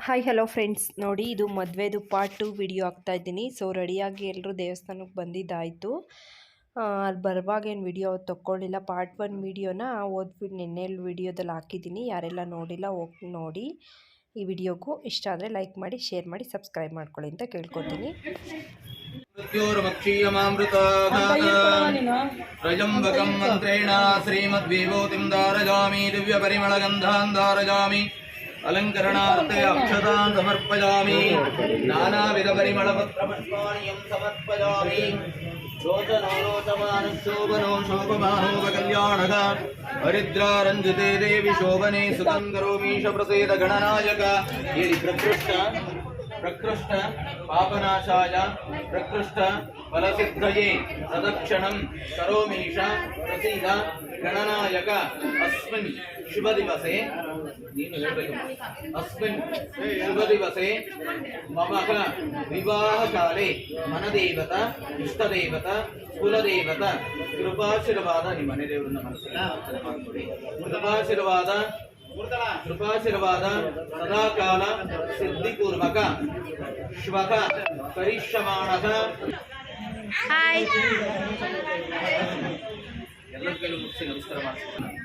Hi hello friends ನೋಡಿ, ಇದು ಮದುವೆದು ಪಾರ್ಟ್ ಟು ವಿಡಿಯೋ ಇದ್ದೀನಿ. ಸೊ ರೆಡಿಯಾಗಿ ಎಲ್ಲರೂ ದೇವಸ್ಥಾನಕ್ಕೆ ಬಂದಿದ್ದಾಯಿತು. ಅಲ್ಲಿ ಬರುವಾಗ ಏನು ವಿಡಿಯೋ ತೊಗೊಳ್ಳಿಲ್ಲ ಪಾರ್ಟ್ ಒನ್ ವಿಡಿಯೋನ ಓದ್ಬಿಟ್ಟು ನಿನ್ನೆ ವಿಡಿಯೋದಲ್ಲಿ ಹಾಕಿದ್ದೀನಿ. ಯಾರೆಲ್ಲ ನೋಡಿಲ್ಲ, ಹೋಗಿ ನೋಡಿ. ಈ ವಿಡಿಯೋಗೂ ಇಷ್ಟ ಆದರೆ ಲೈಕ್ ಮಾಡಿ ಶೇರ್ ಮಾಡಿ ಸಬ್ಸ್ಕ್ರೈಬ್ ಮಾಡ್ಕೊಳ್ಳಿ ಅಂತ ಕೇಳ್ಕೊತೀನಿ. अलङ्करणार्थे अक्षतान् समर्पयामि नानाविधपरिमलपत्रपुष्पाणि यं समर्पयामि रोचनो रोचमानः शोभनो शोभमानोपकल्याणः हरिद्रारञ्जिते देवि शोभने सुखं करोमीश प्रसेद गणनायक यदि प्रकृष्ट प्रकृष्ट पापनाशाय प्रकृष्ट फलसिद्धये प्रदक्षिणं करोमीश प्रसीद गणनायक अस्मिन् शुभदिवसे ನೀನು ಹೇಳ್ಬೇಕು ಅಸ್ಮಿನ್ ಶುಭದಿವಸೆ ಮಮಃ ವಿವಾಹಕಾಲೆ ಮನದೇವತ ಇಷ್ಟದೇವತ ಕುಲದೇವತ ಕೃಪಾಶೀರ್ವಾದ ನಿಮ್ಮ ಮನೆ ದೇವರನ್ನ ಮನಸ್ಸಿನ ಮಾಡ್ಕೊಳ್ಳಿ ಕೃಪಾಶೀರ್ವಾದ ಕೃಪಾಶೀರ್ವಾದ ಸದಾಕಾಲ ಸಿದ್ಧಿಪೂರ್ವಕ ಶ್ವಃ ಕರಿಷ್ಯಮಾಣಃ ಹಾಯ್ ಎಲ್ಲರ ಕೈಲೂ ಮುಗಿಸಿ ನಮಸ್ಕಾರ ಮಾಡ್ತೀನಿ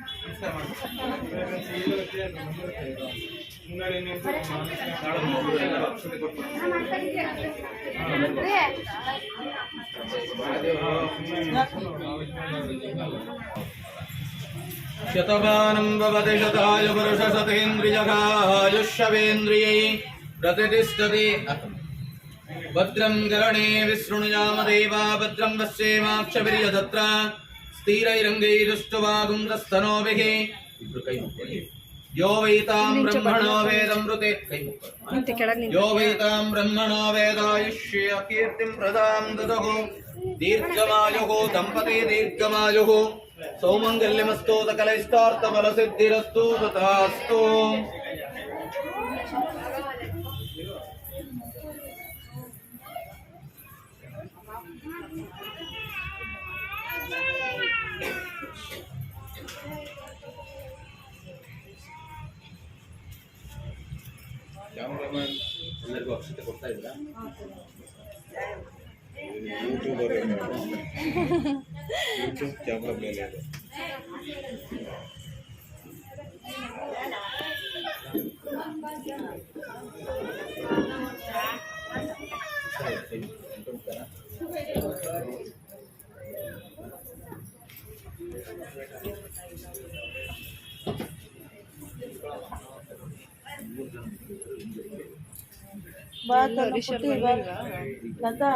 शतमानं भवति शताय पुरुषशतेन्द्रियकायुष्यवेन्द्रियै प्रतिष्ठति भद्रं गरणे विसृणुयाम देवा भद्रं वश्येमाक्षभिर्यतत्र స్థిరైరంగైరుష్టువాగుంగస్తనోభిः ఇప్పుడు ಕೈ ಮುಕ್ಕೊಳ್ಳಿ ಯೋ ವೈತಾಂ ಬ್ರಹ್ಮಣೋ ವೇದಮೃತೆ ಕೈ ಮುಕ್ಕೊಳ್ಳಿ ಯೋ ವೈತಾಂ ಬ್ರಹ್ಮಣೋ ವೇದಾಯುಷ್ಯ ಕೀರ್ತಿಂ ಪ್ರದಾಂ ದದಹು ದೀರ್ಘಮಾಯುಃ ದಂಪತಿ ದೀರ್ಘಮಾಯುಃ ಸೌಮಂಗಲ್ಯಮಸ್ತೋತ ಕಲೈಷ್ಟಾರ್ಥಫಲಸಿದ್ಧಿರಸ್ತು ತಥಾಸ್ತು ಕ್ಯಾಮ್ರಾಮನ್ ಎಲ್ಲರಿಗೂ ಅಕ್ಷತೆ ಕೊಡ್ತಾ ಇದ್ದೀರಾ? ಯೂಟ್ಯೂಬ್ ಕ್ಯಾಮ್ರಾ ಮೇಲೆ ಲತಾ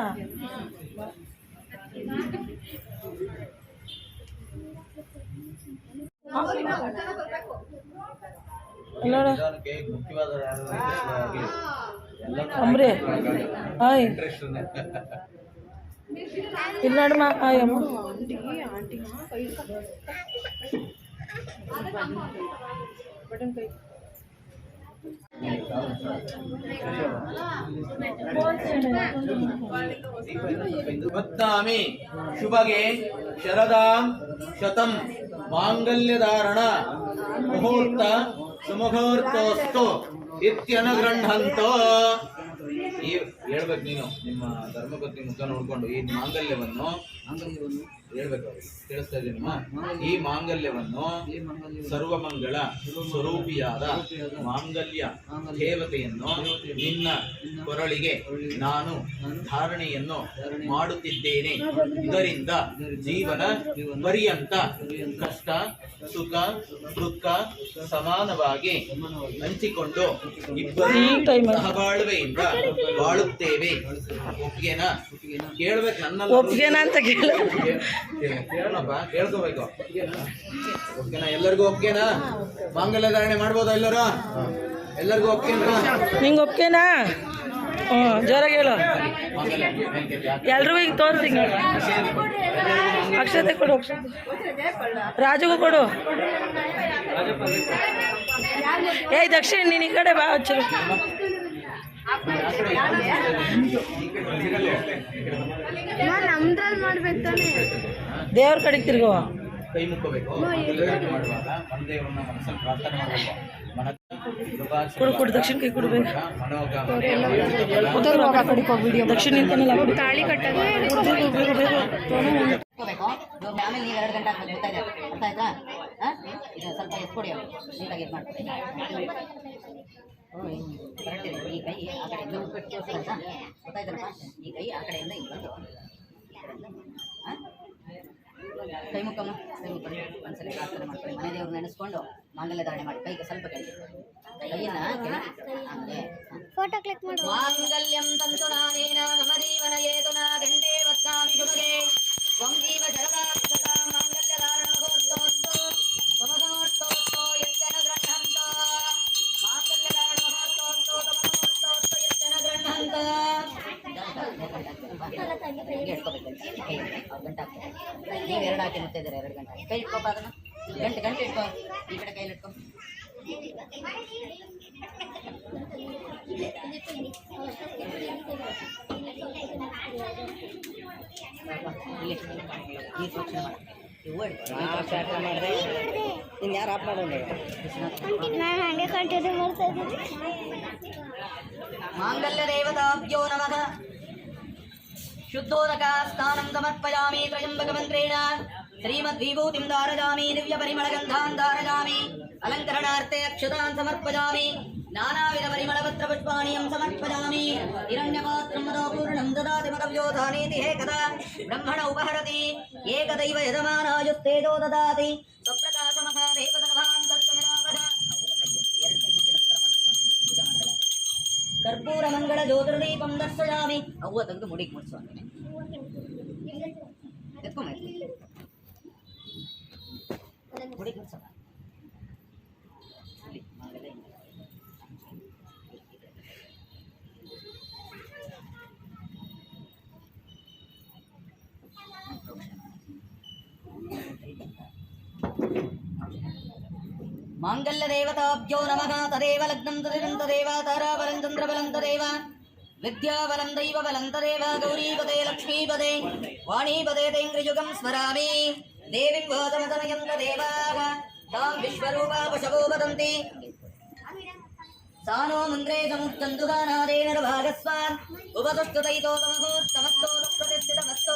ನೋಡ ನಿಧಾನಕ್ಕೆ ಮುಖ್ಯವಾದ ಯಾರು ಎಲ್ಲ ಅಂಬ್ರೆ ಹಾಯ್ ಇಂಟ್ರೆಸ್ಟ್ ಇಲ್ಲಿ ನೋಡಮ್ಮ ಹಾಯ್ ಶುಭಗೆ ಶರದಾಂ ಶತಂ ಮಾಂಗಲ್ಯಧಾರಣ ಮುಹೂರ್ತ ಸುಮುಹೂರ್ತೋಸ್ತು ಇತ್ಯನುಗೃಹಂತೋ ಈ ಹೇಳ್ಬೇಕು ನೀನು, ನಿಮ್ಮ ಧರ್ಮಪತ್ನಿ ಮುಖ ನೋಡ್ಕೊಂಡು ಈ ಮಾಂಗಲ್ಯವನ್ನು ಕೇಳಿಸ್ತಾ ಈ ಮಾಂಗಲ್ಯವನ್ನು ಸರ್ವಮಂಗಳ ಸ್ವರೂಪಿಯಾದ ಮಾಂಗಲ್ಯ ದೇವತೆಯನ್ನು ನಿನ್ನ ಕೊರಳಿಗೆ ನಾನು ಧಾರಣೆಯನ್ನು ಮಾಡುತ್ತಿದ್ದೇನೆ. ಇದರಿಂದ ಜೀವನ ಪರ್ಯಂತ ಕಷ್ಟ ಸುಖ ದುಃಖ ಸಮಾನವಾಗಿ ಹಂಚಿಕೊಂಡು ಇಬ್ಬರೂ. ಸಹಬಾಳ್ವೆಯಿಂದ ಬಾಳುತ್ತೇವೆ. ಒಪ್ಪಿಗೆನಾ? ಕೇಳ್ಬೇಕು ನನ್ನ ಒಪ್ಪಿಗೆನಾ ಅಂತ ಕೇಳು. ಕೇಳೋಣಪ್ಪ ಕೇಳ್ಕೋಬೇಕು. ಓಕೆನಾ? ಎಲ್ಲರಿಗೂ ಒಪ್ಗೆನಾ ಮಾಂಗಲ್ಯ ಧಾರಣೆ ಮಾಡ್ಬೋದಾ ಎಲ್ಲರೂ? ಎಲ್ಲರಿಗೂ ಒಪ್ಗೆನಾ ನಿಂಗೆ ಒಪ್ಗೆನಾ ಹ್ಞೂ ಜೋರಾಗಿ ಹೇಳು. ಎಲ್ರಿಗೂ ಈಗ ತೋರ್ತೀನಿ ಅಕ್ಷತೆ ಕೊಡು ರಾಜುಗೂ ಕೊಡು. ಏಯ್ ದಕ್ಷಿಣ ನೀನು ಈ ಕಡೆ ಬಾ ಹಚ್ಚರು ನಮ್ದ್ರಲ್ಲಿ ಮಾಡ್ಬೇಕು ತಾನೇ. ದೇವ್ರ ಕಡೆ ತಿರ್ಗೋ ಕೈ ಮುಕ್ಕೋಬೇಕು. ಮಾಡುವಾಗ ಮನಸ್ಸಲ್ಲಿ ಪ್ರಾರ್ಥನೆ ಮಾಡಬೇಕು. ಕೊಡು ಕೊಡು ದಕ್ಷಿಣ ಕೈ ಕೊಡ್ಬೇಕು. ದಕ್ಷಿಣ ನಿಂತಾನಲ್ಲ ಕೊಡು ತಾಳಿ ಕಟ್ಟೋದು ಬೇಗ ಬೇಗ ಇಟ್ಕೋಬೇಕು ಇವಾಗ ಆಮೇಲೆ ನೀವು ಎರಡು ಗಂಟೆ ಗೊತ್ತಾಯ್ತಾ ಅರ್ಥ ಆಯ್ತಾ? ಇದು ಸ್ವಲ್ಪ ಎತ್ಕೊಡಿ ಅವ್ರು. ನೀಟಾಗಿ ಇದು ಮಾಡ್ಕೊಳ್ಳಿ ಕರೆಕ್ಟ್ ಈ ಕೈ ಆ ಕಡೆಯಿಂದ ಉಪ್ಪಿಟ್ಟು ತೋರಿಸ್ತಾ ಗೊತ್ತಾಯ್ತಲ್ಲಪ್ಪ ಈ ಕೈ ಆ ಕಡೆಯಿಂದ ಇಲ್ಲಿ ಬಂದು ಕೈ ಮುಕ್ಕಮ್ಮ ಕೈ ಮುಖ ಒಂದ್ಸಲ ಪ್ರಾರ್ಥನೆ ಮಾಡ್ಕೊಳ್ಳಿ. ಮನೆ ದೇವ್ರನ್ನ ನೆನೆಸ್ಕೊಂಡು ಮಾಂಗಲ್ಯ ಧಾರಣೆ ಮಾಡಿ ಕೈಗೆ ಸ್ವಲ್ಪ ಕೆಳಗೆ ಕೈಯನ್ನ ಫೋಟೋ ಕ್ಲಿಕ್ ಮಾಡಿ ಮಾಂಗಲ್ಯಂ ತಂತು ಕೈ ಇಟ್ಕೋಪ ಅದನ್ನ ಗಂಟೆ ಗಂಟೆ ಇಟ್ಕೋ ಈ ಕಡೆ ಕೈಲಿ ಇಟ್ಕೋ ಇಲ್ಲಿ ಈ ಸೂಚನೆ ಮಾಡಿ ಇವು ಹಿಡ್ಕೊ. ಇನ್ನು ಯಾರು ಆಫ್ ಮಾಡೋಣ ನಾನು ಹಂಗೆ ಕಂಟಿನ್ಯೂ ಮಾಡ್ತಾ ಇದ್ದೀನಿ ಮಾಂಗಲ್ಯ ದೇವತಾಭ್ಯೋ ನಮಃ ಶುದ್ಧೋದಕ ಸ್ನಾನಂ ಸಮರ್ಪಯಾಮಿ ತ್ರಯಂಬಕ ಮಂತ್ರೇಣ ಶ್ರೀಮದ್ವಿಭೂತಿಂ ದಾರಜಾಮಿ ದಿವ್ಯ ಪರಿಮಳ ಗಂಧಾನ್ ಧಾರಯಾಮಿ ಅಲಂಕರಣಾರ್ಥೆ ಅಕ್ಷತಾನ್ ಸಮರ್ಪಯಾಮಿ ನಾನಾವಿಧ ಪರಿಮಳ ಪತ್ರ ಪುಷ್ಪಾಣಿಯಂ ಸಮರ್ಪಜಾಮಿ ಹಿರಣ್ಯ ಪಾತ್ರ ಪೂರ್ಣಂ ದದಾತಿ ಮದವ್ಯೋಧಾನೇತಿ ಹೇ ಬ್ರಹ್ಮಣ ಉಪಹರತಿ ಏಕದೈವ ಯಜಮಾನಾಯುಸ್ತೇಜೋ ದದಾತಿ ಸ್ವಪ್ರಕಾಶ ಮಹಾದೇವ ಮಾಡಲ್ಲ ಕರ್ಪೂರ ಮಂಗಳ ಜ್ಯೋತಿರ್ದೀಪಂ ದರ್ಶಯಾಮಿ ಅವ್ವ ತಂದು ಮುಡಿಗೆ ಮುಡಿಸುವ ಎತ್ಕೊಂಬ சேர்ந்து குடிக்கணும்னு சொன்னாங்க மாங்கல்யதேவதாப்யோ நமக ததேவ லக்னம் ததிரம் ததேவ தாராபலம் சந்திரபலம் ததேவ. வித்யாபலம் தெய்வபலம் ததேவ. கௌரீபதே லக்ஷ்மீபதே வாணீபதே தேங்கிரியுகம் ஸ்மராமி దేవిం గోతమతమయంత దేవాः तां विश्वरूपा पशवो वदन्ति सा नो मन्द्रे समुत्तन्दुगानादेन भागस्वान् उपतुष्टुतैतो तमहोत्तमस्तो प्रतिष्ठितमस्तो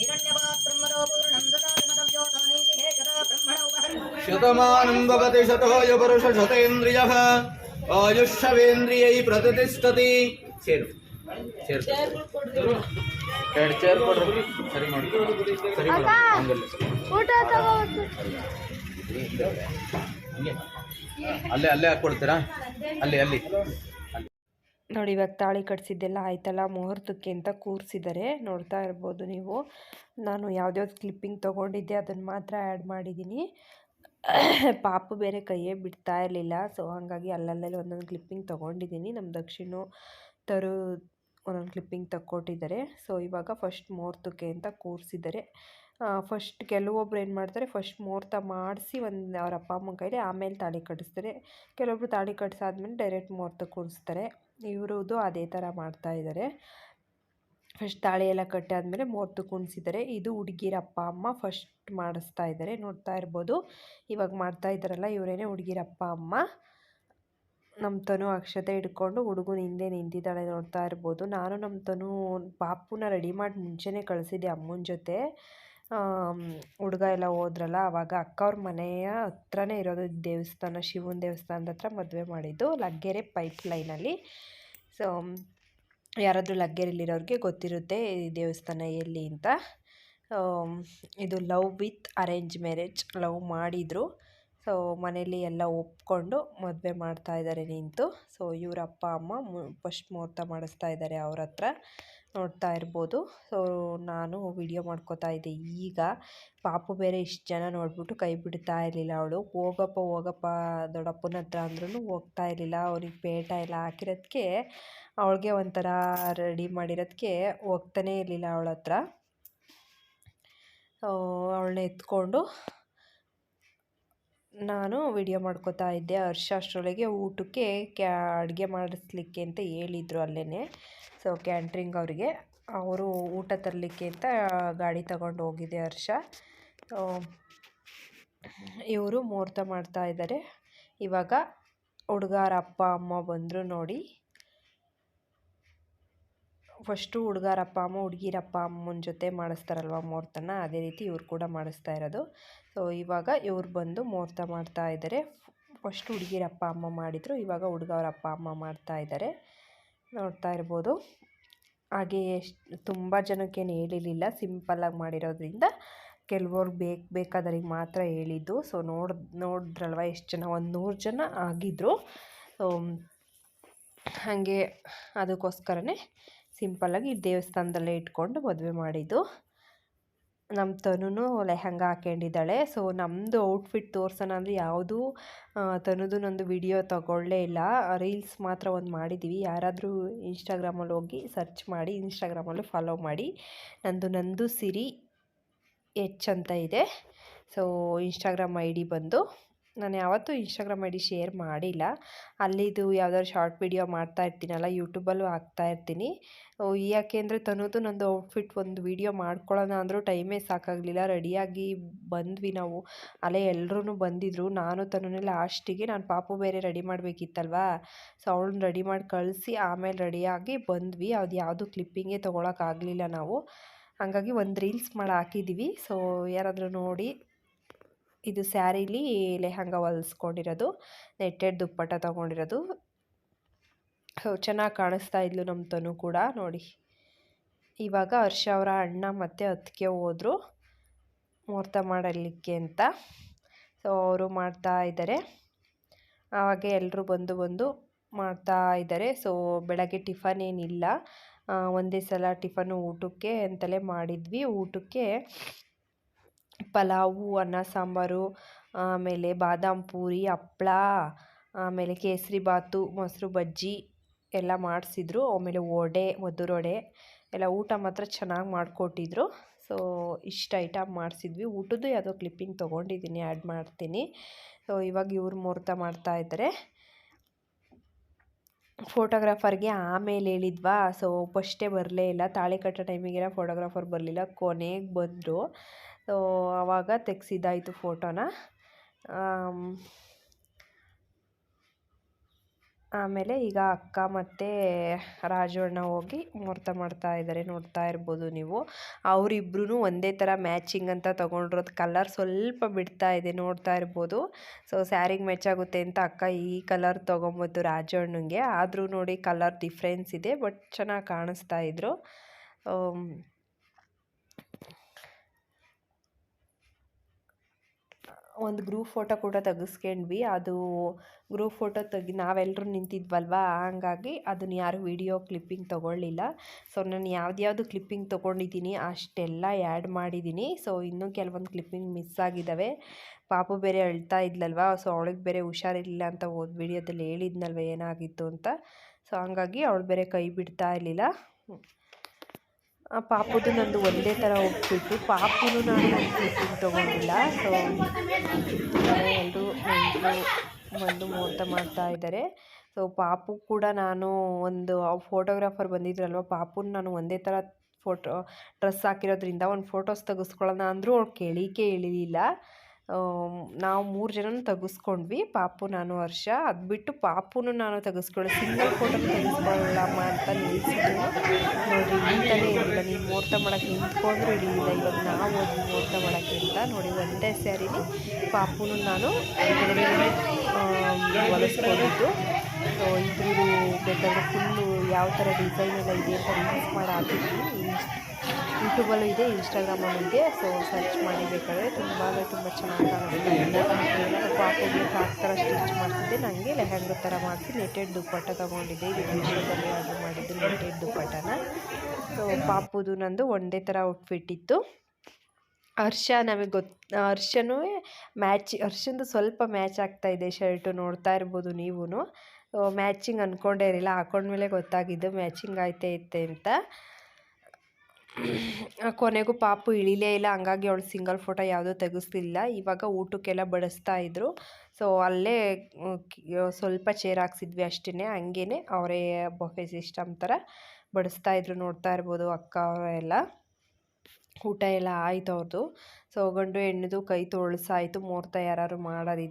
हिरण्यपात्रं मनोपूर्णं ददामतं योतानीति हे कदा ब्रह्मण उपहरन् शतमानं भवति शतो यपरुषशतेन्द्रियः आयुष्यवेन्द्रियै प्रतिष्ठति चेत् ಸೇರು ಎರಡು ಚೇರ್ ಕೊಡ್ರಿ. ಸರಿ ಮಾಡಿ ಸರಿ ಮಾಡಿ ಹಂಗಲ್ಲ. ಊಟ ತಗೋಬೇಕು ಹಂಗೆ. ಅಲ್ಲೇ ಅಲ್ಲೇ ಹಾಕ್ಕೊಡ್ತೀರಾ? ಅಲ್ಲಿ ಅಲ್ಲಿ. ನೋಡಿ ಇವಾಗ ತಾಳಿ ಕಟ್ಸಿದ್ದೆಲ್ಲ ಆಯ್ತಲ್ಲ? ಮುಹೂರ್ತಕ್ಕೆ ಅಂತ ಕೂರಿಸಿದ್ದಾರೆ ನೋಡ್ತಾ ಇರ್ಬೋದು ನೀವು. ನಾನು ಯಾವ್ದ್ಯಾವ್ದು ಕ್ಲಿಪ್ಪಿಂಗ್ ತೊಗೊಂಡಿದ್ದೆ ಅದನ್ನು ಮಾತ್ರ ಆ್ಯಡ್ ಮಾಡಿದ್ದೀನಿ ಪಾಪು ಬೇರೆ ಕೈಯೇ ಬಿಡ್ತಾ ಇರಲಿಲ್ಲ. ಸೊ ಹಾಗಾಗಿ ಅಲ್ಲಲ್ಲೇ ಒಂದೊಂದು ಕ್ಲಿಪ್ಪಿಂಗ್ ತೊಗೊಂಡಿದ್ದೀನಿ ನಮ್ಮ ದಕ್ಷಿಣ ತರು ಒಂದೊಂದು ಕ್ಲಿಪ್ಪಿಂಗ್ ತಕ್ಕೊಟ್ಟಿದ್ದಾರೆ. ಸೊ ಇವಾಗ ಫಸ್ಟ್ ಮುಹೂರ್ತಕ್ಕೆ ಅಂತ ಕೂರಿಸಿದ್ದಾರೆ. ಫಸ್ಟ್ ಕೆಲವೊಬ್ರು ಏನು ಮಾಡ್ತಾರೆ ಫಸ್ಟ್ ಮುಹೂರ್ತ ಮಾಡಿಸಿ ಒಂದು ಅವ್ರ ಅಪ್ಪ ಅಮ್ಮನ ಕೈಲಿ ಆಮೇಲೆ ತಾಳಿ ಕಟ್ಟಿಸ್ತಾರೆ ಕೆಲವೊಬ್ರು ತಾಳಿ ಕಟ್ಸಾದ್ಮೇಲೆ ಡೈರೆಕ್ಟ್ ಮುಹೂರ್ತ ಕೂರಿಸ್ತಾರೆ. ಇವ್ರದ್ದು ಅದೇ ಥರ ಮಾಡ್ತಾ ಇದ್ದಾರೆ. ಫಸ್ಟ್ ತಾಳಿ ಎಲ್ಲ ಕಟ್ಟಾದ್ಮೇಲೆ ಮುಹೂರ್ತ ಕುಣಿಸಿದ್ದಾರೆ ಇದು ಹುಡುಗಿರ ಅಪ್ಪ ಅಮ್ಮ ಫಸ್ಟ್ ಮಾಡಿಸ್ತಾ ಇದ್ದಾರೆ. ನೋಡ್ತಾ ಇರ್ಬೋದು. ಇವಾಗ ಮಾಡ್ತಾ ಇದ್ದಾರಲ್ಲ, ಇವರೇನೆ ಹುಡುಗಿರ ಅಪ್ಪ ಅಮ್ಮ. ನಮ್ಮ ತನು ಅಕ್ಷತೆ ಹಿಡ್ಕೊಂಡು ಹುಡುಗನ ಹಿಂದೆ ನಿಂತಿದ್ದಾಳೆ ನೋಡ್ತಾ ಇರ್ಬೋದು. ನಾನು ನಮ್ಮ ತನು ಪಾಪುನ ರೆಡಿ ಮಾಡಿ ಮುಂಚೆನೇ ಕಳಿಸಿದ್ದೆ ಅಮ್ಮನ ಜೊತೆ. ಹುಡುಗ ಎಲ್ಲ ಹೋದ್ರಲ್ಲ ಆವಾಗ ಅಕ್ಕವ್ರ ಮನೆಯ ಹತ್ರನೇ ಇರೋದು ದೇವಸ್ಥಾನ, ಶಿವನ ದೇವಸ್ಥಾನದ ಹತ್ರ ಮದುವೆ ಮಾಡಿದ್ದು ಲಗ್ಗೆರೆ ಪೈಪ್ ಲೈನಲ್ಲಿ ಸೊ ಯಾರಾದರೂ ಲಗ್ಗೆರೆಲಿರೋರಿಗೆ ಗೊತ್ತಿರುತ್ತೆ ಈ ದೇವಸ್ಥಾನ ಎಲ್ಲಿ ಅಂತ. ಇದು love with arrange marriage love ಮಾಡಿದರು. ಸೊ, ಮನೇಲಿ ಎಲ್ಲ ಒಪ್ಕೊಂಡು ಮದುವೆ ಮಾಡ್ತಾ ಇದ್ದಾರೆ ನಿಂತು. ಸೊ ಇವ್ರ ಅಪ್ಪ ಅಮ್ಮ ಫಸ್ಟ್ ಮುಹೂರ್ತ ಮಾಡಿಸ್ತಾ ಇದ್ದಾರೆ ಅವ್ರ ಹತ್ರ. ನೋಡ್ತಾ ಇರ್ಬೋದು. ಸೊ, ನಾನು ವಿಡಿಯೋ ಮಾಡ್ಕೋತಾ ಇದ್ದೆ. ಈಗ ಪಾಪು ಬೇರೆ ಇಷ್ಟು ಜನ ನೋಡಿಬಿಟ್ಟು ಕೈ ಬಿಡ್ತಾ ಇರಲಿಲ್ಲ ಅವಳು. ಹೋಗಪ್ಪ ಹೋಗಪ್ಪ, ದೊಡ್ಡಪ್ಪನ ಹತ್ರ ಅಂದ್ರೂ ಹೋಗ್ತಾ ಇರಲಿಲ್ಲ. ಅವ್ರಿಗೆ ಪೇಟ ಎಲ್ಲ ಹಾಕಿರೋದಕ್ಕೆ ಅವಳಿಗೆ ಒಂಥರ ರೆಡಿ ಮಾಡಿರೋದಕ್ಕೆ ಹೋಗ್ತಾನೇ ಇರಲಿಲ್ಲ ಅವಳ ಹತ್ರ. ಅವಳನ್ನ ಎತ್ಕೊಂಡು ನಾನು ವಿಡಿಯೋ ಮಾಡ್ಕೋತಾ ಇದ್ದೆ. ಹರ್ಷ ಅಷ್ಟರೊಳಗೆ ಊಟಕ್ಕೆ ಕ್ಯಾ, ಅಡುಗೆ ಮಾಡಿಸ್ಲಿಕ್ಕೆ ಅಂತ ಹೇಳಿದರು ಅಲ್ಲೇ ಸೊ ಕ್ಯಾಂಟ್ರಿಂಗ್ ಅವರಿಗೆ. ಅವರು ಊಟ ತರಲಿಕ್ಕೆ ಅಂತ ಗಾಡಿ ತಗೊಂಡು ಹೋಗಿದೆ ಹರ್ಷ. ಇವರು ಮುಹೂರ್ತ ಮಾಡ್ತಾ ಇದ್ದಾರೆ ಇವಾಗ ಹುಡುಗಾರ ಅಪ್ಪ, ಅಮ್ಮ ಬಂದರು ನೋಡಿ. ಫಸ್ಟು ಹುಡುಗಾರ ಅಪ್ಪ, ಅಮ್ಮ ಹುಡುಗಿರಪ್ಪ ಅಮ್ಮನ ಜೊತೆ ಮಾಡಿಸ್ತಾರಲ್ವ ಮುಹೂರ್ತನ? ಅದೇ ರೀತಿ ಇವ್ರು ಕೂಡ ಮಾಡಿಸ್ತಾ ಇರೋದು. ಸೊ ಇವಾಗ ಇವ್ರು ಬಂದು ಮುಹೂರ್ತ ಮಾಡ್ತಾ ಇದ್ದಾರೆ ಫಸ್ಟ್ ಹುಡುಗಿರ ಅಪ್ಪ ಅಮ್ಮ ಮಾಡಿದರು. ಇವಾಗ ಹುಡುಗ ಅವ್ರ ಅಪ್ಪ ಅಮ್ಮ ಮಾಡ್ತಾ ಇದ್ದಾರೆ ನೋಡ್ತಾ ಇರ್ಬೋದು. ಹಾಗೆ ಎಷ್ಟು, ತುಂಬ ಜನಕ್ಕೇನು ಹೇಳಿರಲಿಲ್ಲ. ಸಿಂಪಲ್ಲಾಗಿ ಮಾಡಿರೋದ್ರಿಂದ ಕೆಲವ್ರು ಬೇಕು, ಬೇಕಾದವ್ರಿಗೆ ಮಾತ್ರ ಹೇಳಿದ್ದು. ಸೊ ನೋಡ್, ನೋಡಿದ್ರಲ್ವ ಎಷ್ಟು ಜನ? ಒಂದು ನೂರು ಜನ ಆಗಿದ್ದರು ಸೊ ಹಾಗೆ ಅದಕ್ಕೋಸ್ಕರನೇ ಸಿಂಪಲ್ಲಾಗಿ ದೇವಸ್ಥಾನದಲ್ಲೇ ಇಟ್ಕೊಂಡು ಮದುವೆ ಮಾಡಿದ್ದು. ನಮ್ಮ ತನುನು ಲೆಹಂಗ ಹಾಕೊಂಡಿದ್ದಾಳೆ ಸೊ ನಮ್ಮದು ಔಟ್ಫಿಟ್ ತೋರ್ಸೋಣ ಅಂದರೆ ಯಾವುದೂ ತನುದು ನಂದು ವಿಡಿಯೋ ತಗೊಳ್ಳೇ ಇಲ್ಲ. ರೀಲ್ಸ್ ಮಾತ್ರ ಒಂದು ಮಾಡಿದ್ದೀವಿ ಯಾರಾದರೂ ಇನ್ಸ್ಟಾಗ್ರಾಮಲ್ಲಿ ಹೋಗಿ ಸರ್ಚ್ ಮಾಡಿ ಇನ್ಸ್ಟಾಗ್ರಾಮಲ್ಲೂ ಫಾಲೋ ಮಾಡಿ. ನಂದು ನಂದು ಸಿರಿ ಎಚ್ ಅಂತ ಇದೆ. ಸೊ ಇನ್ಸ್ಟಾಗ್ರಾಮ್ ಐ ಡಿ ಬಂದು ನಾನು ಯಾವತ್ತೂ ಇನ್ಸ್ಟಾಗ್ರಾಮ್ ಐ ಡಿ ಶೇರ್ ಮಾಡಿಲ್ಲ. ಅಲ್ಲಿದು ಯಾವ್ದಾದ್ರು ಶಾರ್ಟ್ ವಿಡಿಯೋ ಮಾಡ್ತಾ ಇರ್ತೀನಲ್ಲ ಯೂಟ್ಯೂಬಲ್ಲೂ ಹಾಕ್ತಾ ಇರ್ತೀನಿ. ಯಾಕೆ ಅಂದರೆ ತನ್ನದು ನಂದು ಔಟ್ಫಿಟ್ ಒಂದು ವೀಡಿಯೋ ಮಾಡ್ಕೊಳ್ಳೋಣ ಅಂದರೂ ಟೈಮೇ ಸಾಕಾಗಲಿಲ್ಲ. ರೆಡಿಯಾಗಿ ಬಂದ್ವಿ ನಾವು. ಅಲ್ಲೇ ಎಲ್ಲರೂ ಬಂದಿದ್ದರು ನಾನು ತನ್ನೇ ಲಾಸ್ಟಿಗೆ ನಾನು ಪಾಪು ಬೇರೆ ರೆಡಿ ಮಾಡಬೇಕಿತ್ತಲ್ವಾ? ಸೊ ಅವಳನ್ನ ರೆಡಿ ಮಾಡಿ ಕಳಿಸಿ ಆಮೇಲೆ ರೆಡಿಯಾಗಿ ಬಂದ್ವಿ. ಅದು ಯಾವುದು ಕ್ಲಿಪ್ಪಿಂಗೇ ತೊಗೊಳಕ್ಕಾಗಲಿಲ್ಲ ನಾವು. ಹಾಗಾಗಿ ಒಂದು ರೀಲ್ಸ್ ಮಾಡಿ ಹಾಕಿದ್ದೀವಿ ಸೊ ಯಾರಾದರೂ ನೋಡಿ ಇದು ಸ್ಯಾರೀಲಿ ಲೆಹಂಗ ಹೊಲಿಸ್ಕೊಂಡಿರೋದು, ನೆಟ್ಟೆಡ್ ದುಪ್ಪಟ್ಟ ತೊಗೊಂಡಿರೋದು. ಚೆನ್ನಾಗಿ ಕಾಣಿಸ್ತಾ ಇದ್ಲು ನಮ್ಮ ತನು ಕೂಡ, ನೋಡಿ. ಇವಾಗ ಹರ್ಷ ಅವರ ಅಣ್ಣ ಮತ್ತು ಅತ್ತಿಗೆ ಹೋದರು, ಮುಹೂರ್ತ ಮಾಡಲಿಕ್ಕೆ ಅಂತ. ಸೊ ಅವರು ಮಾಡ್ತಾ ಇದ್ದಾರೆ ಆವಾಗ ಎಲ್ಲರೂ ಬಂದು ಬಂದು ಮಾಡ್ತಾ ಇದ್ದಾರೆ ಸೊ ಬೆಳಗ್ಗೆ ಟಿಫನ್ ಏನಿಲ್ಲ. ಒಂದೇ ಸಲ ಟಿಫನು ಊಟಕ್ಕೆ ಅಂತಲೇ ಮಾಡಿದ್ವಿ. ಊಟಕ್ಕೆ ಪಲಾವು, ಅನ್ನ, ಸಾಂಬಾರು, ಆಮೇಲೆ ಬಾದಾಮ್ ಪೂರಿ, ಹಪ್ಳ, ಆಮೇಲೆ ಕೇಸರಿ ಬಾತು, ಮೊಸರು ಬಜ್ಜಿ ಎಲ್ಲ ಮಾಡಿಸಿದ್ರು. ಆಮೇಲೆ ವಡೆ, ಮಧುರ ವಡೆ ಎಲ್ಲ ಊಟ ಮಾತ್ರ ಚೆನ್ನಾಗಿ ಮಾಡಿಕೊಟ್ಟಿದ್ರು. ಸೊ ಇಷ್ಟು ಐಟಮ್ ಮಾಡಿಸಿದ್ವಿ. ಊಟದ್ದು ಯಾವುದೋ ಕ್ಲಿಪ್ಪಿಂಗ್ ತೊಗೊಂಡಿದ್ದೀನಿ ಆ್ಯಡ್ ಮಾಡ್ತೀನಿ. ಸೊ ಇವಾಗ ಇವ್ರು ಮುಹೂರ್ತ ಮಾಡ್ತಾ ಇದ್ದಾರೆ ಫೋಟೋಗ್ರಾಫರ್ಗೆ ಆಮೇಲೆ ಹೇಳಿದ್ವಾ ಸೊ ಫಸ್ಟೇ ಬರಲೇ ಇಲ್ಲ. ತಾಳಿ ಕಟ್ಟೋ ಟೈಮಿಗೆಲ್ಲ ಫೋಟೋಗ್ರಾಫರ್ ಬರಲಿಲ್ಲ. ಕೊನೆಗೆ ಬಂದರು. ಸೊ ಆವಾಗ ತೆಗ್ಸಿದ್ದಾಯಿತು ಫೋಟೋನ. ಆಮೇಲೆ ಈಗ ಅಕ್ಕ ಮತ್ತು ರಾಜಣ್ಣ ಹೋಗಿ ಮುಹೂರ್ತ ಮಾಡ್ತಾ ಇದ್ದಾರೆ ನೋಡ್ತಾ ಇರ್ಬೋದು ನೀವು. ಅವರಿಬ್ರು ಒಂದೇ ಥರ ಮ್ಯಾಚಿಂಗ್ ಅಂತ ತೊಗೊಂಡಿರೋದು, ಕಲರ್ ಸ್ವಲ್ಪ ಬಿಡ್ತಾ ಇದೆ, ನೋಡ್ತಾ ಇರ್ಬೋದು. ಸೊ ಸ್ಯಾರಿಗೆ ಮ್ಯಾಚ್ ಆಗುತ್ತೆ ಅಂತ ಅಕ್ಕ ಈ ಕಲರ್ ತೊಗೊಂಬೋದು ರಾಜಣ್ಣಂಗೆ ಆದರೂ ನೋಡಿ ಕಲರ್ ಡಿಫ್ರೆನ್ಸ್ ಇದೆ, ಬಟ್ ಚೆನ್ನಾಗಿ ಕಾಣಿಸ್ತಾ ಇದ್ರು. ಒಂದು ಗ್ರೂಪ್ ಫೋಟೋ ಕೂಡ ತೆಗೆಸ್ಕೊಂಡ್ವಿ. ಅದು ಗ್ರೂಪ್ ಫೋಟೋ ತೆಗಿ ನಾವೆಲ್ಲರೂ ನಿಂತಿದ್ವಲ್ವ? ಹಂಗಾಗಿ ಅದನ್ನ ಯಾರು ವಿಡಿಯೋ ಕ್ಲಿಪ್ಪಿಂಗ್ ತೊಗೊಳ್ಳಿಲ್ಲ. ಸೊ, ನಾನು ಯಾವ್ದ್ಯಾವುದು ಕ್ಲಿಪ್ಪಿಂಗ್ ತೊಗೊಂಡಿದ್ದೀನಿ, ಅಷ್ಟೆಲ್ಲ ಆ್ಯಡ್ ಮಾಡಿದ್ದೀನಿ. ಸೊ, ಇನ್ನೂ ಕೆಲವೊಂದು ಕ್ಲಿಪ್ಪಿಂಗ್ ಮಿಸ್ ಆಗಿದ್ದಾವೆ ಪಾಪು ಬೇರೆ ಅಳ್ತಾ ಇದ್ಲಲ್ವ? ಸೊ, ಅವಳಿಗೆ ಬೇರೆ ಹುಷಾರಿರಲಿಲ್ಲ ಅಂತ ಹೋದ ವಿಡಿಯೋದಲ್ಲಿ ಹೇಳಿದ್ನಲ್ವ ಏನಾಗಿತ್ತು ಅಂತ? ಸೊ, ಹಂಗಾಗಿ ಅವಳು ಬೇರೆ ಕೈ ಬಿಡ್ತಾ ಇರಲಿಲ್ಲ. ಪಾಪುದು ನಂದು ಒಂದೇ ಥರ ಹೋಗ್ಬಿಟ್ಟು ಪಾಪುನು ನಾನು ಟ್ರೀಟ್ಮೆಂಟ್ ತೊಗೊಂಡಿಲ್ಲ. ಸೊ ಎಲ್ಲರೂ ಒಂದು ಮುಹೂರ್ತ ಮಾಡ್ತಾ ಇದ್ದಾರೆ. ಸೊ ಪಾಪು ಕೂಡ ನಾನು ಒಂದು ಫೋಟೋಗ್ರಾಫರ್ ಬಂದಿದ್ರಲ್ವ, ಪಾಪುನ ನಾನು ಒಂದೇ ಥರ ಫೋಟೋ ಡ್ರೆಸ್ ಹಾಕಿರೋದ್ರಿಂದ ಒಂದು ಫೋಟೋಸ್ ತೆಗೆಸ್ಕೊಳ್ಳೋಣ ಅಂದರೂ ಅವ್ರು ಕೇಳಿಕೆ ಇಳಿಲಿಲ್ಲ ನಾವು ಮೂರು ಜನನೂ ತೆಗೆಸ್ಕೊಂಡ್ವಿ. ಪಾಪು, ನಾನು ವರ್ಷ ಅದು ಬಿಟ್ಟು ಪಾಪುನು ನಾನು ತೆಗೆಸ್ಕೊಳ್ಳಿ. ಸಿಂಗಲ್ ಫೋಟೋ ತೆಗೆಸ್ಕೊಳ್ಳಮ್ಮ ಅಂತ ನಿಲ್ಲಿಸಿದ್ರು ನೋಡಿ ನಿಂತಲೇ ಇರಲಿಲ್ಲ ನೀವು ಮುಹೂರ್ತ ಮಾಡೋಕ್ಕೆ ನಿಂತ್ಕೊಂಡ್ರು ಹಿಡಿಲಿಲ್ಲ ಇವಾಗ ನಾವು ಹೋದ್ವಿ ಮುಹೂರ್ತ ಮಾಡೋಕ್ಕೆ ಅಂತ ನೋಡಿ, ಒಂದೇ ಸ್ಯಾರಿಲಿ ಪಾಪುನು ನಾನು ಹೊಲಿಸ್ಕೊಂಡಿದ್ದು. ಸೊ ಇದ್ರೂ ಬೇಕಾದರೆ ಫುಲ್ಲು ಯಾವ ಥರ ಡಿಸೈನ್ ಎಲ್ಲ ಇದೆ ಅಂತ ರೀಲ್ಸ್ ಮಾಡಿ ಹಾಕಿದ್ವಿ. ಯೂಟ್ಯೂಬಲ್ಲೂ ಇದೆ ಇನ್ಸ್ಟಾಗ್ರಾಮಲ್ಲೂ ಇದೆ. ಸೊ ಸರ್ಚ್ ಮಾಡಿ ಬೇಕಾದರೆ ತುಂಬ ಅಂದರೆ ತುಂಬ ಚೆನ್ನಾಗಿ ಪಾಪಿಗೆ ಪಾಪುಗೆ ಫ್ರಾಕ್ ಥರ ಸ್ಟಿಚ್ ಮಾಡ್ತಿದ್ದೆ. ನನಗೆ ಲೆಹಂಗ ಥರ ಮಾಡಿಸಿ ನೆಟೆಡ್ ದುಪ್ಪಟ್ಟ ತೊಗೊಂಡಿದ್ದೆ. ಇದು ಮೀಶೋದಲ್ಲಿ ಆರ್ಡರ್ ಮಾಡಿದ್ದು ನೆಟೆಡ್ ದುಪ್ಪಟ್ಟನ. ಸೊ ಪಾಪುದು ನಂದು ಒಂದೇ ಥರ ಔಟ್ಫಿಟ್ ಇತ್ತು. ಹರ್ಷ ನಮಗೆ ಗೊತ್ತು ಹರ್ಷನೂ ಮ್ಯಾಚ್ ಹರ್ಷಂದು ಸ್ವಲ್ಪ ಮ್ಯಾಚ್ ಆಗ್ತಾ ಇದೆ ಶರ್ಟು ನೋಡ್ತಾ ಇರ್ಬೋದು ನೀವೂ ಮ್ಯಾಚಿಂಗ್ ಅಂದ್ಕೊಂಡೇ ಇರಲಿಲ್ಲ. ಹಾಕೊಂಡ್ಮೇಲೆ ಗೊತ್ತಾಗಿದ್ದು ಮ್ಯಾಚಿಂಗ್ ಆಯ್ತೈತೆ ಅಂತ. ಕೊನೆಗೂ ಪಾಪು ಇಳಿಲೇ ಇಲ್ಲ. ಹಂಗಾಗಿ ಅವಳು ಸಿಂಗಲ್ ಫೋಟೋ ಯಾವುದೂ ತೆಗೆಸ್ತಿಲ್ಲ ಇವಾಗ ಊಟಕ್ಕೆಲ್ಲ ಬಡಿಸ್ತಾ ಇದ್ರು. ಸೊ ಅಲ್ಲೇ ಸ್ವಲ್ಪ ಚೇರ್ ಹಾಕ್ಸಿದ್ವಿ ಅಷ್ಟೇ ಹಂಗೇ ಅವರೇ ಬೊಫೆ ಸಿಸ್ಟಮ್ ಥರ ಬಡಿಸ್ತಾ ಇದ್ರು. ನೋಡ್ತಾ ಇರ್ಬೋದು ಅಕ್ಕ ಅವರೆಲ್ಲ. ಊಟ ಎಲ್ಲ ಆಯಿತು ಅವ್ರದ್ದು ಸೊ ಗಂಡು ಹೆಣ್ಣದು ಕೈ ತೊಳಸಾಯಿತು. ಮೂರ್ತ ಯಾರು ಮಾಡೋದು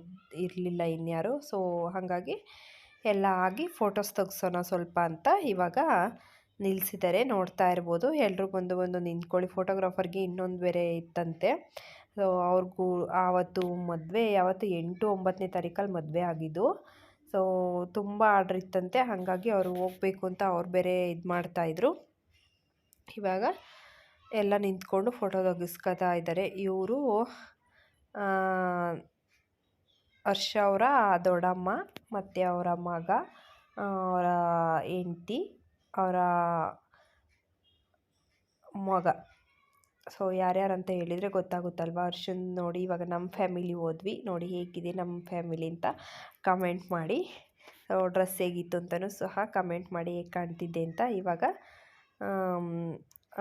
ಇರಲಿಲ್ಲ ಇನ್ಯಾರು. ಸೊ ಹಾಗಾಗಿ ಎಲ್ಲ ಆಗಿ ಫೋಟೋಸ್ ತೆಗ್ಸೋಣ ಸ್ವಲ್ಪ ಅಂತ ಇವಾಗ ನಿಲ್ಲಿಸಿದ್ದಾರೆ ನೋಡ್ತಾ ಇರ್ಬೋದು. ಎಲ್ಲರೂ ಬಂದು ಬಂದು ನಿಂತ್ಕೊಳ್ಳಿ. ಫೋಟೋಗ್ರಾಫರ್ಗೆ ಇನ್ನೊಂದು ಬೇರೆ ಇತ್ತಂತೆ. ಸೊ ಅವ್ರಿಗೂ ಆವತ್ತು ಮದುವೆ ಯಾವತ್ತು ಎಂಟು ಒಂಬತ್ತನೇ ತಾರೀಕಲ್ಲಿ ಮದುವೆ ಆಗಿದ್ದು. ಸೊ ತುಂಬ ಆರ್ಡ್ರ್ ಇತ್ತಂತೆ. ಹಾಗಾಗಿ ಅವರು ಹೋಗಬೇಕು ಅಂತ ಅವ್ರು ಬೇರೆ ಇದು ಮಾಡ್ತಾಯಿದ್ರು ಇವಾಗ ಎಲ್ಲ ನಿಂತ್ಕೊಂಡು ಫೋಟೋ ತೆಗಿಸ್ಕೊತಾ ಇದ್ದಾರೆ. ಇವರು ಹರ್ಷ ಅವರ ದೊಡ್ಡಮ್ಮ ಮತ್ತು ಅವರ ಮಗ ಅವರ ಹೆಂಡ್ತಿ, ಅವರ ಮಗ. ಸೊ ಯಾರ್ಯಾರು ಅಂತ ಹೇಳಿದರೆ ಗೊತ್ತಾಗುತ್ತಲ್ವ? ಹರ್ಷನ್ ನೋಡಿ ಇವಾಗ ನಮ್ಮ ಫ್ಯಾಮಿಲಿ ಹೋದ್ವಿ. ನೋಡಿ ಹೇಗಿದೆ ನಮ್ಮ ಫ್ಯಾಮಿಲಿ ಅಂತ ಕಮೆಂಟ್ ಮಾಡಿ. ಡ್ರೆಸ್ ಹೇಗಿತ್ತು ಅಂತಲೂ ಸಹ ಕಮೆಂಟ್ ಮಾಡಿ ಹೇಗೆ ಕಾಣ್ತಿದ್ದೆ ಅಂತ ಇವಾಗ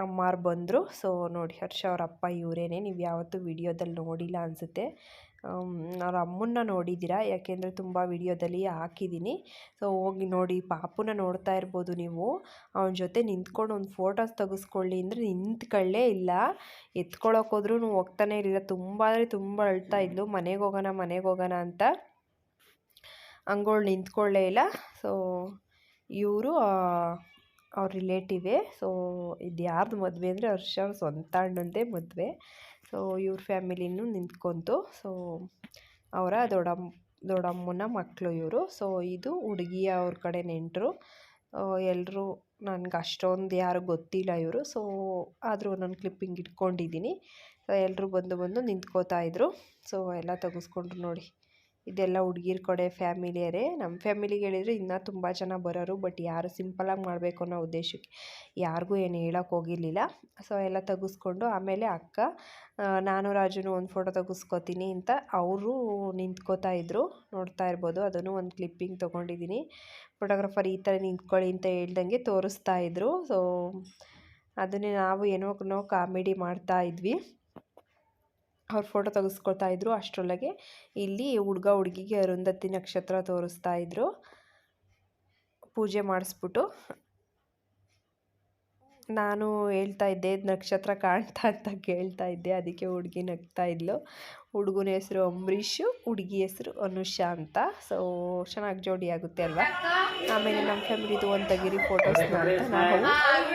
ಅಮ್ಮಾರು ಬಂದರು. ಸೊ ನೋಡಿ ಹರ್ಷ ಅವ್ರ ಅಪ್ಪ ಇವರೇನೆ. ನೀವು ಯಾವತ್ತೂ ವಿಡಿಯೋದಲ್ಲಿ ನೋಡಿಲ್ಲ ಅನಿಸುತ್ತೆ. ಅವ್ರ ಅಮ್ಮನ್ನ ನೋಡಿದ್ದೀರಾ? ಯಾಕೆಂದರೆ ತುಂಬ ವಿಡಿಯೋದಲ್ಲಿ ಹಾಕಿದ್ದೀನಿ. ಸೊ, ಹೋಗಿ ನೋಡಿ, ಪಾಪುನ ನೋಡ್ತಾ ಇರ್ಬೋದು ನೀವು. ಅವನ ಜೊತೆ ನಿಂತ್ಕೊಂಡು ಒಂದು ಫೋಟೋಸ್ ತೆಗೆಸ್ಕೊಳ್ಳಿ ಅಂದರೆ ನಿಂತ್ಕೊಳ್ಳೇ ಇಲ್ಲ. ಎತ್ಕೊಳ್ಳೋಕೋದ್ರೂ ಹೋಗ್ತಾನೆ ಇರಲಿಲ್ಲ. ತುಂಬ ಅಂದರೆ ತುಂಬ ಅಳ್ತಾ ಇದ್ಲು. ಮನೆಗೆ ಹೋಗೋಣ ಮನೆಗೆ ಹೋಗೋಣ ಅಂತ. ಹಂಗೋಳು ನಿಂತ್ಕೊಳ್ಳೇ ಇಲ್ಲ. ಸೊ, ಇವರು ಅವ್ರ ರಿಲೇಟಿವೇ. ಸೊ ಇದು ಯಾರ್ದು ಮದುವೆ ಅಂದರೆ ಹರ್ಷ ಅವ್ರ ಸ್ವಂತ ಅಣ್ಣಂದೇ ಮದುವೆ. ಸೊ ಇವ್ರ ಫ್ಯಾಮಿಲಿನೂ ನಿಂತ್ಕೊತು. ಸೊ ಅವರ ದೊಡ್ಡಮ್ಮ ದೊಡ್ಡಮ್ಮನ ಮಕ್ಕಳು ಇವರು. ಸೊ ಇದು ಹುಡುಗಿಯ ಅವ್ರ ಕಡೆ ನೆಂಟರು. ಎಲ್ಲರೂ ನನಗೆ ಅಷ್ಟೊಂದು ಯಾರು ಗೊತ್ತಿಲ್ಲ ಇವರು. ಸೊ ಆದರೂ ನಾನು ಕ್ಲಿಪ್ಪಿಂಗ್ ಇಟ್ಕೊಂಡಿದ್ದೀನಿ ಎಲ್ಲರೂ ಬಂದು ಬಂದು ನಿಂತ್ಕೋತಾ ಇದ್ದರು ಸೊ ಎಲ್ಲ ತೆಗೆಸ್ಕೊಂಡ್ರು ನೋಡಿ. ಇದೆಲ್ಲ ಹುಡುಗಿರ ಕಡೆ ಫ್ಯಾಮಿಲಿಯರೇ. ನಮ್ಮ ಫ್ಯಾಮಿಲಿಗೆ ಹೇಳಿದರೆ ಇನ್ನೂ ತುಂಬ ಜನ ಬರೋರು, ಬಟ್ ಯಾರು ಸಿಂಪಲಾಗಿ ಮಾಡಬೇಕು ಅನ್ನೋ ಉದ್ದೇಶಕ್ಕೆ ಯಾರಿಗೂ ಏನು ಹೇಳೋಕೆ ಹೋಗಿರಲಿಲ್ಲ. ಸೊ, ಎಲ್ಲ ತೆಗೆಸ್ಕೊಂಡು ಆಮೇಲೆ ಅಕ್ಕ ನಾನು ರಾಜುನು ಒಂದು ಫೋಟೋ ತೆಗೆಸ್ಕೊತೀನಿ ಅಂತ ಅವರು ನಿಂತ್ಕೋತಾ ಇದ್ದರು ನೋಡ್ತಾ ಇರ್ಬೋದು, ಅದನ್ನು ಒಂದು ಕ್ಲಿಪ್ಪಿಂಗ್ ತೊಗೊಂಡಿದ್ದೀನಿ ಫೋಟೋಗ್ರಾಫರ್ ಈ ಥರ ನಿಂತ್ಕೊಳ್ಳಿ ಅಂತ ಹೇಳ್ದಂಗೆ ತೋರಿಸ್ತಾ ಇದ್ದರು ಸೊ, ಅದನ್ನೇ ನಾವು ಏನೋ ಕಾಮಿಡಿ ಮಾಡ್ತಾ ಇದ್ವಿ. ಅವ್ರು ಫೋಟೋ ತೆಗೆಸ್ಕೊಳ್ತಾ ಇದ್ರು ಅಷ್ಟರೊಳಗೆ. ಇಲ್ಲಿ ಹುಡುಗ ಹುಡುಗಿಗೆ ಅರುಂಧತಿ ನಕ್ಷತ್ರ ತೋರಿಸ್ತಾ ಇದ್ರು. ಪೂಜೆ ಮಾಡಿಸ್ಬಿಟ್ಟು. ನಾನು ಹೇಳ್ತಾ ಇದ್ದೆ ನಕ್ಷತ್ರ ಕಾಣ್ತಾ ಅಂತ ಕೇಳ್ತಾ ಇದ್ದೆ. ಅದಕ್ಕೆ ಹುಡುಗಿ ನಗ್ತಾ ಇದ್ಲು. ಹುಡುಗನ ಹೆಸರು ಅಂಬರೀಷು, ಹುಡುಗಿ ಹೆಸರು ಅನುಷಾ ಅಂತ. ಸೊ ಚೆನ್ನಾಗಿ ಜೋಡಿ ಆಗುತ್ತೆ ಅಲ್ವಾ? ಆಮೇಲೆ ನಮ್ಮ ಫ್ಯಾಮಿಲಿದು ಒಂದು ತೆಗೀರಿ ಫೋಟೋಸ್ ಅಂತ ನಾವು.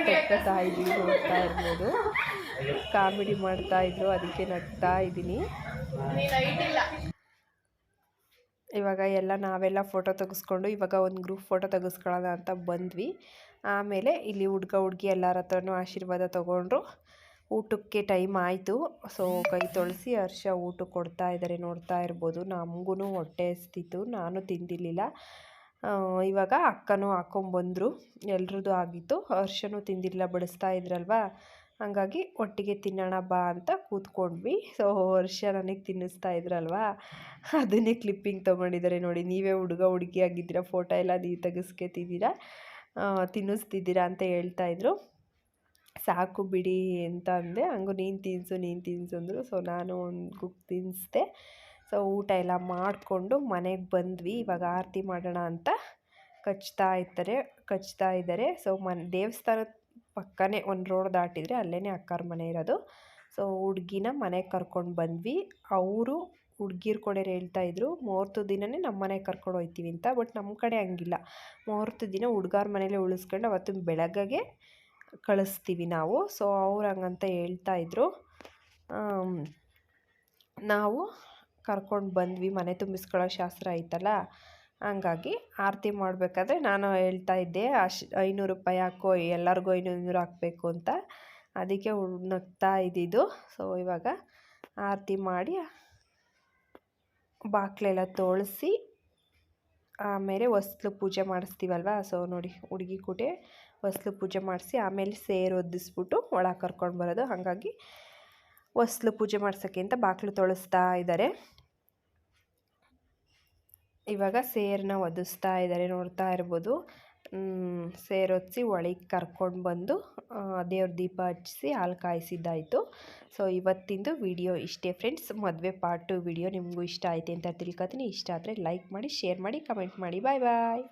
ತೆಗ್ಕೊತಾ ಇದ್ವಿ ನೋಡ್ತಾ ಇರ್ಬೋದು. ಕಾಮಿಡಿ ಮಾಡ್ತಾ ಇದ್ರು, ಅದಕ್ಕೆ ನಗ್ತಾ ಇದ್ದೀನಿ. ಇವಾಗ ಎಲ್ಲ ನಾವೆಲ್ಲ ಫೋಟೋ ತೆಗೆಸ್ಕೊಂಡು, ಇವಾಗ ಒಂದು ಗ್ರೂಪ್ ಫೋಟೋ ತೆಗೆಸ್ಕೊಳ್ಳೋಣ ಅಂತ ಬಂದ್ವಿ. ಆಮೇಲೆ ಇಲ್ಲಿ ಹುಡ್ಗ ಹುಡುಗಿ ಎಲ್ಲರ ಹತ್ರನೂ ಆಶೀರ್ವಾದ ತೊಗೊಂಡ್ರು. ಊಟಕ್ಕೆ ಟೈಮ್ ಆಯಿತು. ಸೊ ಕೈ ತೊಳಸಿ ಹರ್ಷ ಊಟ ಕೊಡ್ತಾ ಇದ್ದಾರೆ ನೋಡ್ತಾ ಇರ್ಬೋದು. ನಮಗೂ ಹೊಟ್ಟೆ ಹಸ್ತಿತ್ತು, ನಾನು ತಿಂದಿರಲಿಲ್ಲ. ಇವಾಗ ಅಕ್ಕನೂ ಹಾಕೊಂಬಂದರು. ಎಲ್ರದ್ದು ಆಗಿತ್ತು. ಹರ್ಷನೂ ತಿಂದಿಲ್ಲ ಬಡಿಸ್ತಾ ಇದ್ರಲ್ವಾ? ಹಾಗಾಗಿ ಒಟ್ಟಿಗೆ ತಿನ್ನೋಣ ಬಾ ಅಂತ ಕೂತ್ಕೊಂಡ್ವಿ. ಸೊ ವರ್ಷ ನನಗೆ ತಿನ್ನಿಸ್ತಾ ಇದ್ರಲ್ವಾ? ಅದನ್ನೇ ಕ್ಲಿಪ್ಪಿಂಗ್ ತೊಗೊಂಡಿದ್ದಾರೆ ನೋಡಿ. ನೀವೇ ಹುಡುಗ ಹುಡುಗಿ ಆಗಿದ್ದೀರಾ? ಫೋಟೋ ಎಲ್ಲ ನೀವು ತೆಗೆಸ್ಕೊತಿದ್ದೀರಾ? ತಿನ್ನಿಸ್ತಿದ್ದೀರಾ ಅಂತ ಹೇಳ್ತಾಯಿದ್ರು ಸಾಕು ಬಿಡಿ ಅಂತ ಅಂದೆ. ಹಂಗು ನೀನು ತಿನ್ಸು ನೀನು ತಿನ್ಸು ಅಂದರು. ಸೊ ನಾನು ಒಂದು ತಿನ್ನಿಸ್ದೆ ಸೊ ಊಟ ಎಲ್ಲ ಮಾಡಿಕೊಂಡು ಮನೆಗೆ ಬಂದ್ವಿ. ಇವಾಗ ಆರತಿ ಮಾಡೋಣ ಅಂತ ಕಚ್ತಾ ಇರ್ತಾರೆ ಕಚ್ತಾ ಇದ್ದಾರೆ. ಸೊ ಮನ್ ದೇವಸ್ಥಾನದ ಪಕ್ಕನೇ ಒಂದು ರೋಡ್ ದಾಟಿದರೆ ಅಲ್ಲೇ ಅಕ್ಕಾರ ಮನೆ ಇರೋದು. ಸೊ ಹುಡ್ಗಿನ ಮನೆಗೆ ಕರ್ಕೊಂಡು ಬಂದ್ವಿ. ಅವರು ಹುಡ್ಗಿರ್ ಹೇಳ್ತಾ ಇದ್ರು ಮುಹೂರ್ತ ದಿನವೇ ನಮ್ಮ ಮನೆಗೆ ಕರ್ಕೊಂಡು ಹೋಗ್ತೀವಿ ಅಂತ, ಬಟ್ ನಮ್ಮ ಕಡೆ ಹಂಗಿಲ್ಲ. ಮುಹೂರ್ತ ದಿನ ಹುಡ್ಗಾರ ಮನೇಲಿ ಉಳಿಸ್ಕೊಂಡು ಅವತ್ತು ಬೆಳಗ್ಗೆ ಕಳಿಸ್ತೀವಿ ನಾವು. ಸೊ ಅವ್ರು ಹಂಗಂತ ಹೇಳ್ತಾಯಿದ್ರು ನಾವು ಕರ್ಕೊಂಡು ಬಂದ್ವಿ. ಮನೆ ತುಂಬಿಸ್ಕೊಳ್ಳೋ ಶಾಸ್ತ್ರ ಐತಲ್ಲ? ಹಂಗಾಗಿ ಆರತಿ ಮಾಡಬೇಕಾದ್ರೆ ನಾನು ಹೇಳ್ತಾ ಇದ್ದೆ ಅಶ್ ಐನೂರು ರೂಪಾಯಿ ಹಾಕೋ, ಎಲ್ಲರಿಗೂ ಐನೂರು ಹಾಕಬೇಕು ಅಂತ. ಅದಕ್ಕೆ ನಗ್ತಾ ಇದ್ದಿದ್ದು. ಸೊ ಇವಾಗ ಆರತಿ ಮಾಡಿ ಬಾಗಿಲೆಲ್ಲ ತೋಳಿಸಿ, ಆಮೇಲೆ ಹೊಸ್ಲು ಪೂಜೆ ಮಾಡಿಸ್ತೀವಲ್ವ? ಸೊ ನೋಡಿ, ಹುಡುಗಿ ಕೂಟೆ ಹೊಸ್ಲು ಪೂಜೆ ಮಾಡಿಸಿ, ಆಮೇಲೆ ಸೇರು ಒದ್ದಿಸ್ಬಿಟ್ಟು ಒಳಗೆ ಕರ್ಕೊಂಡು ಬರೋದು. ಹಾಗಾಗಿ ಹೊಸ್ಲು ಪೂಜೆ ಮಾಡ್ಸೋಕ್ಕಿಂತ ಬಾಗಿಲು ತೊಳಸ್ತಾ ಇದ್ದಾರೆ. ಇವಾಗ ಸೇರನ್ನ ಒದಿಸ್ತಾ ಇದ್ದಾರೆ ನೋಡ್ತಾ ಇರ್ಬೋದು. ಸೇರೊದಿಸಿ ಒಳಗೆ ಕರ್ಕೊಂಡು ಬಂದು ದೇವ್ರ ದೀಪ ಹಚ್ಚಿಸಿ ಹಾಲು ಕಾಯಿಸಿದ್ದಾಯಿತು. ಸೊ ಇವತ್ತಿಂದು ವಿಡಿಯೋ ಇಷ್ಟೇ ಫ್ರೆಂಡ್ಸ್. ಮದುವೆ ಪಾರ್ಟ್ ಟು ವಿಡಿಯೋ ನಿಮಗೂ ಇಷ್ಟ ಆಯಿತು ಅಂತ ತಿಳ್ಕೊತೀನಿ. ಇಷ್ಟ ಆದರೆ ಲೈಕ್ ಮಾಡಿ ಶೇರ್ ಮಾಡಿ ಕಮೆಂಟ್ ಮಾಡಿ. ಬಾಯ್ ಬಾಯ್